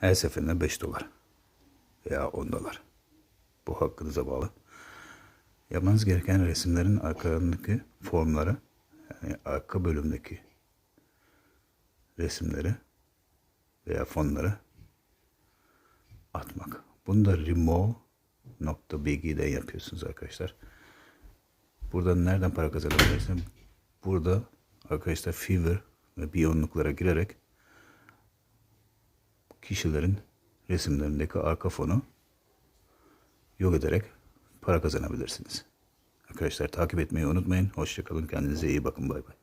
Her seferinde 5 dolar veya 10 dolar. Bu hakkınıza bağlı. Yapmanız gereken resimlerin arkalarındaki formları yani arka bölümdeki resimleri veya fonları atmak. Bunu da remove.bg'den yapıyorsunuz arkadaşlar. Buradan nereden para kazanabilirsiniz? Burada arkadaşlar Fiverr ve Biyonluklara girerek kişilerin resimlerindeki arka fonu yok ederek para kazanabilirsiniz. Arkadaşlar takip etmeyi unutmayın. Hoşçakalın. Kendinize iyi bakın. Bay bay.